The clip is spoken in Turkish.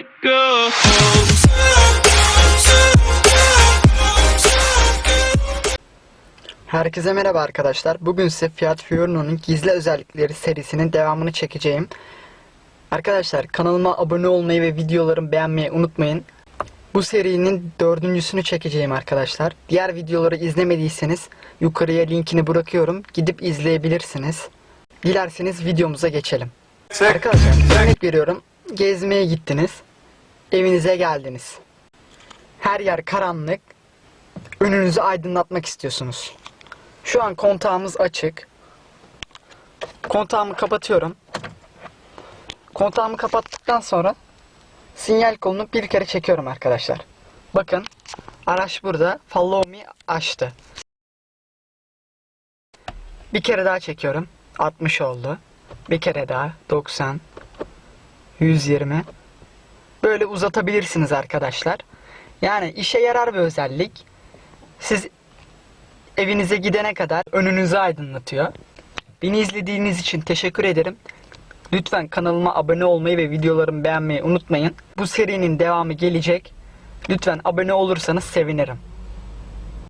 it goes. Herkese merhaba arkadaşlar. Bugün size Fiat Fiorino'nun gizli özellikleri serisinin devamını çekeceğim. Arkadaşlar kanalıma abone olmayı ve videolarımı beğenmeyi unutmayın. Bu serinin dördüncüsünü çekeceğim arkadaşlar. Diğer videoları izlemediyseniz yukarıya linkini bırakıyorum. Gidip izleyebilirsiniz. Dilerseniz videomuza geçelim. Arkadaşlar örnek veriyorum. Gezmeye gittiniz. Evinize geldiniz. Her yer karanlık. Önünüzü aydınlatmak istiyorsunuz. Şu an kontağımız açık. Kontağımı kapatıyorum. Kontağımı kapattıktan sonra sinyal kolunu bir kere çekiyorum arkadaşlar. Bakın araç burada follow me açtı. Bir kere daha çekiyorum. 60 oldu. Bir kere daha 90 120 Böyle uzatabilirsiniz arkadaşlar. Yani işe yarar bir özellik. Siz evinize gidene kadar önünüzü aydınlatıyor. Beni izlediğiniz için teşekkür ederim. Lütfen kanalıma abone olmayı ve videolarımı beğenmeyi unutmayın. Bu serinin devamı gelecek. Lütfen abone olursanız sevinirim.